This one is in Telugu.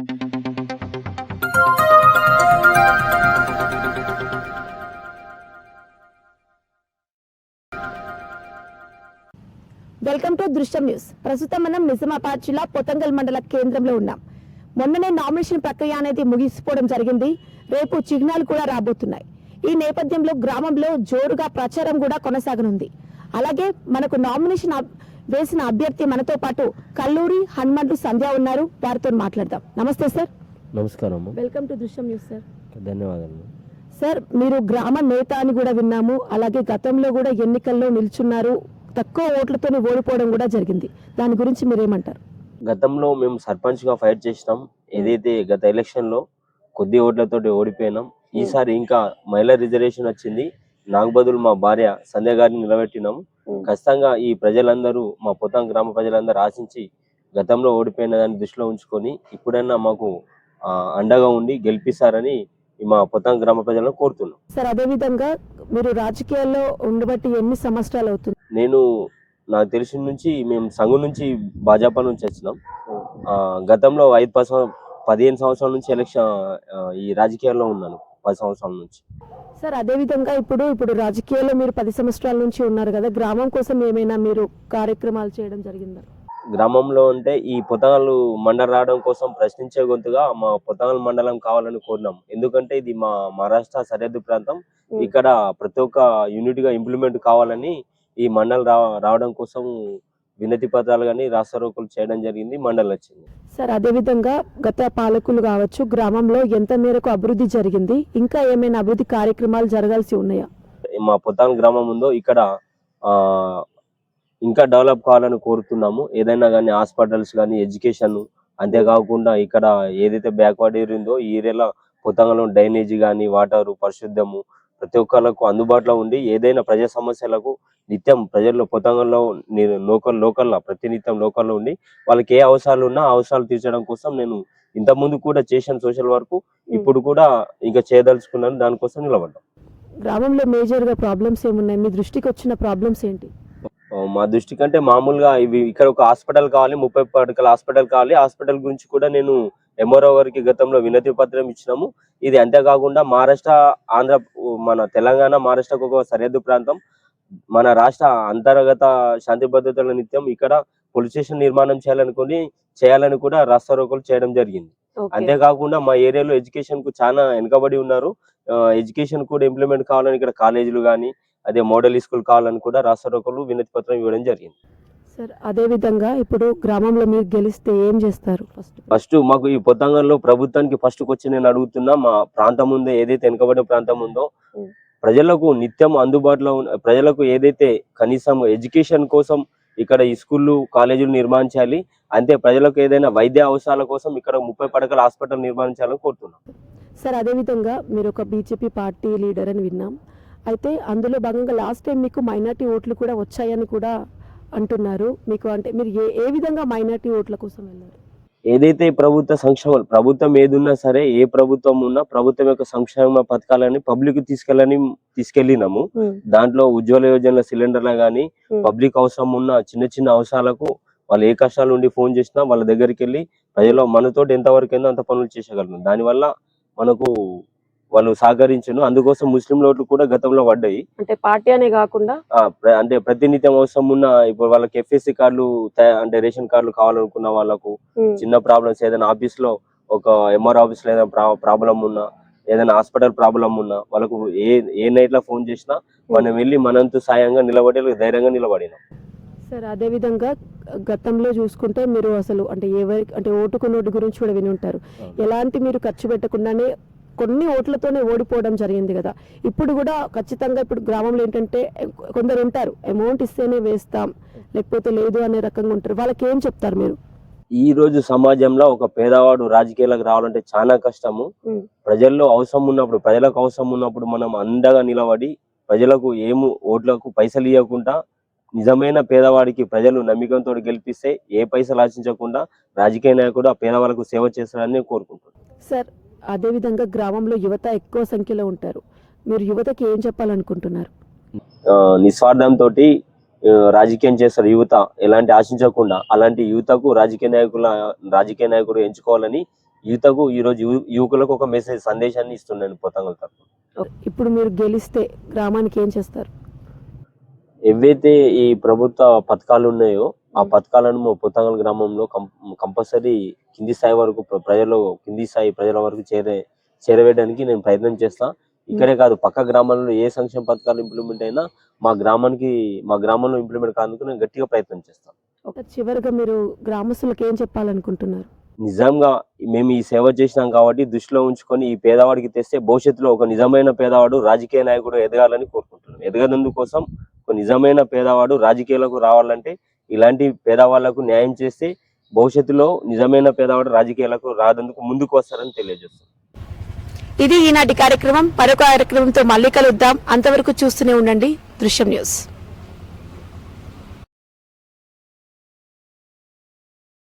Welcome to Drishyam news. ప్రస్తుతం మనం నిజామాబాద్ జిల్లా పొతంగల్ మండల కేంద్రంలో ఉన్నాం. మొన్ననే నామినేషన్ ప్రక్రియ అనేది ముగిసిపోవడం జరిగింది. రేపు చిహ్నాలు కూడా రాబోతున్నాయి. ఈ నేపథ్యంలో గ్రామంలో జోరుగా ప్రచారం కూడా కొనసాగనుంది. అలాగే మనకు నామినేషన్ వేసిన అభ్యర్థి మనతో పాటు కల్లూరి హనుమంతు సంధ్య ఉన్నారు. వారితో మాట్లాడదాం. నమస్తే సార్. నమస్కారం అమ్మ. Welcome to Drishyam news sir. ధన్యవాదాలు. సార్ మీరు గ్రామ నేత అని కూడా విన్నాము. అలాగే గతంలో కూడా ఎన్నికల్లో నిల్చున్నారు. తక్కువ ఓట్లతోనే ఓడిపోవడం కూడా జరిగింది. దాని గురించి మీరేమంటారు? గతంలో మేము సర్పంచ్గా ఫైట్ చేసినాం. ఏదైతే గత ఎలక్షన్లో కొద్ది ఓట్లతో ఓడిపోయినాం. ఈసారి ఇంకా మహిళా రిజర్వేషన్ వచ్చింది. నాకు బదులు మా భార్య సంధ్య గారిని నిలబెట్టినాం. Hmm. ఖచ్చితంగా ఈ ప్రజలందరూ మా పొతం గ్రామ ప్రజలందరూ ఆశించి గతంలో ఓడిపోయిన దాన్ని దృష్టిలో ఉంచుకొని ఇప్పుడైనా మాకు అండగా ఉండి గెలిపిస్తారని మా పొతం గ్రామ ప్రజలను కోరుతున్నాం. సార్ అదే విధంగా మీరు రాజకీయాల్లో ఉండబట్టి ఎన్ని సంవత్సరాలు అవుతుంది? నేను నాకు తెలిసిన నుంచి మేము సంఘం నుంచి భాజపా నుంచి వచ్చినాం. గతంలో ఐదు పది పదిహేను సంవత్సరాల నుంచి ఎలక్షన్ ఈ రాజకీయాల్లో ఉన్నాను. పది సంవత్సరాల నుంచి. సార్ అదే విధంగా ఇప్పుడు ఇప్పుడు రాజకీయాల్లో మీరు పది సంవత్సరాల నుంచి ఉన్నారు కదా గ్రామం కోసం ఏమైనా మీరు కార్యక్రమాలు చేయడం జరిగిందా? గ్రామంలో అంటే ఈ పొతగాలు మండలం రావడం కోసం ప్రశ్నించే గొంతుగా మా పొతగాల మండలం కావాలని కోరినాం. ఎందుకంటే ఇది మా మహారాష్ట్ర సరిహద్దు ప్రాంతం. ఇక్కడ ప్రతి ఒక్క యూనిట్గా ఇంప్లిమెంట్ కావాలని ఈ మండలం రావడం కోసం వినతి పత్రాలు కానీ రాస్తారోకులు చేయడం జరిగింది మండలి వచ్చింది. సార్ అదే విధంగా గత పాలకులు కావచ్చు గ్రామంలో ఎంత మేరకు అభివృద్ధి జరిగింది ఇంకా ఏమైనా అభివృద్ధి కార్యక్రమాలు జరగాల్సి ఉన్నాయా? మా పొతాన్ గ్రామం ఉందో ఇక్కడ ఆ ఇంకా డెవలప్ కావాలని కోరుతున్నాము. ఏదైనా కానీ హాస్పిటల్స్ కానీ ఎడ్యుకేషన్ అంతేకాకుండా ఇక్కడ ఏదైతే బ్యాక్వర్డ్ ఏరియా ఉందో ఈ ఏరియాలో పొతంగంలో డ్రైనేజీ కానీ వాటర్ పరిశుద్ధము ప్రతి ఒక్కళ్ళకు అందుబాటులో ఉండి ఏదైనా ప్రజా సమస్యలకు నిత్యం ప్రజల్లో పొతంగంలో లోకల్ లోకల్లో ప్రతినిత్యం లోకల్లో ఉండి వాళ్ళకి ఏ అవసరాలు ఉన్నా అవసరాలు తీర్చడం కోసం నేను ఇంత ముందు కూడా చేశాను సోషల్ వర్క్. ఇప్పుడు కూడా ఇంకా చేయదలుచుకున్నాను. దానికోసం నిలబడ్డాను గ్రామంలో మేజర్గా ప్రాబ్లమ్స్ ఏమున్నాయి? మీ దృష్టికి వచ్చిన ప్రాబ్లమ్స్ ఏంటి? మా దృష్టి కంటే మామూలుగా ఇవి ఇక్కడ ఒక హాస్పిటల్ కావాలి ముప్పై పడకల హాస్పిటల్ కావాలి. హాస్పిటల్ గురించి కూడా నేను ఎంఆర్ఓ గారికి గతంలో వినతి పత్రం ఇచ్చినాము. ఇది అంతేకాకుండా మహారాష్ట్ర ఆంధ్ర మన తెలంగాణ మహారాష్ట్రకు ఒక సరిహద్దు ప్రాంతం. మన రాష్ట్ర అంతర్గత శాంతి భద్రతల నిత్యం ఇక్కడ పోలీస్ స్టేషన్ నిర్మాణం చేయాలనుకుని చేయాలని కూడా రాస్తారోకలు చేయడం జరిగింది. అంతేకాకుండా మా ఏరియాలో ఎడ్యుకేషన్కు చాలా వెనుకబడి ఉన్నారు. ఎడ్యుకేషన్ కూడా ఇంప్లిమెంట్ కావాలని ఇక్కడ కాలేజీలు కానీ అదే మోడల్ స్కూల్ కావాలని కూడా రాష్ట్ర వినతి పత్రం ఇవ్వడం జరిగింది. సార్ అదే విధంగా ఇప్పుడు గ్రామంలో మీరు గెలిస్తే ఏం చేస్తారు? ఫస్ట్ ఫస్ట్ మాకు ఈ పొత్తంగంలో ప్రభుత్వానికి ఫస్ట్ వచ్చి నేను అడుగుతున్నా. మా ప్రాంతం ఉందో ఏదైతే వెనుకబడిన ప్రాంతం ఉందో ఉం. ప్రజలకు నిత్యం అందుబాటులో ఉన్న ప్రజలకు ఏదైతే కనీసం ఎడ్యుకేషన్ కోసం ఇక్కడ ఈ స్కూళ్ళు కాలేజీలు నిర్మించాలి అంతే ప్రజలకు ఏదైనా వైద్య అవసరాల కోసం ఇక్కడ ముప్పై పడకల హాస్పిటల్ నిర్మించాలని కోరుతున్నాం. సార్ అదే విధంగా మీరు ఒక బీజేపీ పార్టీ లీడర్ అని విన్నాం. అయితే అందులో భాగంగా లాస్ట్ టైం మీకు మైనార్టీ ఓట్లు కూడా వచ్చాయని కూడా అంటున్నారు. మీకు అంటే మీరు ఏ ఏ విధంగా మైనార్టీ ఓట్ల కోసం వెళ్ళారు? ఏదైతే ప్రభుత్వ సంక్షేమ ప్రభుత్వం ఏదున్నా సరే ఏ ప్రభుత్వం ఉన్నా ప్రభుత్వం యొక్క సంక్షేమ పథకాలని పబ్లిక్ తీసుకెళ్ళని తీసుకెళ్ళినాము. దాంట్లో ఉజ్వల యోజన సిలిండర్లు Hmm. పబ్లిక్ అవసరం ఉన్న చిన్న చిన్న అవసరాలకు వాళ్ళు ఏ కష్టాలు ఉండి ఫోన్ చేసినా వాళ్ళ దగ్గరికి వెళ్ళి ప్రజలు మనతోటి ఎంతవరకు ఏందో అంత పనులు చేసగలను దానివల్ల మనకు వాళ్ళు సహకరించను. అందుకోసం ముస్లిం ఓట్లు కూడా గతంలో పడ్డాయి. అంటే పార్టీ అనే కాకుండా అంటే ప్రతినిత్యం అవసరం ఉన్న ఇప్పుడు వాళ్ళకి ఎఫ్ఎస్సి కార్డులు అంటే రేషన్ కార్డులు కావాలనుకున్న వాళ్ళకు చిన్న ప్రాబ్లమ్స్ ఏదైనా ఆఫీస్లో ఒక ఎంఆర్ ఆఫీస్లో ఏదైనా ప్రాబ్లం ఉన్నా ఏదైనా హాస్పిటల్ ప్రాబ్లం ఉన్నా వాళ్ళకు ఏ ఏ నైట్లో ఫోన్ చేసినా మనం వెళ్ళి మనంతు సాయంగా నిలబడి ధైర్యంగా నిలబడినాం. సార్ అదే విధంగా గతంలో చూసుకుంటే మీరు అసలు అంటే ఎవరి అంటే ఓటుకు నోటు గురించి కూడా విని ఉంటారు. ఎలాంటి మీరు ఖర్చు పెట్టకుండానే కొన్ని ఓట్లతోనే ఓడిపోవడం జరిగింది కదా. ఇప్పుడు కూడా ఖచ్చితంగా ఇప్పుడు గ్రామంలో ఏంటంటే కొందరు ఉంటారు అమౌంట్ ఇస్తేనే వేస్తాం లేకపోతే లేదు అనే రకంగా ఉంటారు. వాళ్ళకి ఏం చెప్తారు మీరు? ఈ రోజు సమాజంలో ఒక పేదవాడు రాజకీయాలకు రావాలంటే చాలా కష్టము. ప్రజల్లో అవసరం ఉన్నప్పుడు ప్రజలకు అవసరం ఉన్నప్పుడు మనం అండగా నిలబడి ప్రజలకు ఏము ఓట్లకు పైసలు ఇవ్వకుండా నిజమైన పేదవాడికి ప్రజలు నమ్మకంతో గెలిపిస్తే ఏ పైసలు ఆశించకుండా రాజకీయ నాయకుడు ఆ పేదవాళ్ళకు సేవ చేస్తారని నేను కోరుకుంటున్నాను. సార్ అదే విధంగా గ్రామంలో యువత ఎక్కువ సంఖ్యలో ఉంటారు. మీరు యువతకి ఏం చెప్పాలనుకుంటున్నారు? నిస్వార్థంతో రాజకీయం చేస్తారు యువత ఎలాంటి ఆశించకుండా అలాంటి యువతకు రాజకీయ నాయకుల రాజకీయ నాయకుడు ఎంచుకోవాలని యువతకు ఈ రోజు యు- యువకులకు ఒక మెసేజ్ సందేశాన్ని ఇస్తున్నాను పొతంగల్ తరఫున ఇప్పుడు మీరు గెలిస్తే గ్రామానికి ఏం చేస్తారు? ఏవైతే ఈ ప్రభుత్వ పథకాలు ఉన్నాయో ఆ పథకాలను మా పొతంగల్ గ్రామంలో కంపల్సరీ కింది స్థాయి వరకు ప్ర- ప్రజలు కింది స్థాయి ప్రజల వరకు చేరే చేరవేయడానికి నేను ప్రయత్నం చేస్తా. ఇక్కడే కాదు పక్క గ్రామాల్లో ఏ సంక్షేమ పథకాలు ఇంప్లిమెంట్ అయినా మా గ్రామానికి మా గ్రామంలో ఇంప్లిమెంట్ కానందుకు నేను గట్టిగా ప్రయత్నం చేస్తాను చివరిగా మీరు గ్రామస్తులకు ఏం చెప్పాలనుకుంటున్నారు? నిజంగా మేము ఈ సేవ చేసినాం కాబట్టి దృష్టిలో ఉంచుకొని ఈ పేదవాడికి తెస్తే భవిష్యత్తులో ఒక నిజమైన పేదవాడు రాజకీయ నాయకుడు ఎదగాలని కోరుకుంటున్నాం. ఎదగనందుకోసం ఒక నిజమైన పేదవాడు రాజకీయాలకు రావాలంటే ఇలాంటి పేదవాళ్ళకు న్యాయం చేస్తే భవిష్యత్తులో నిజమైన పేదవాడు రాజకీయాలకు రాదందుకు ముందుకు వస్తారని తెలియజేస్తుంది ఇది ఈనాటి కార్యక్రమం. మరొక కార్యక్రమంతో మళ్ళీ కలుద్దాం. అంతవరకు చూస్తూనే ఉండండి. దృశ్యం న్యూస్.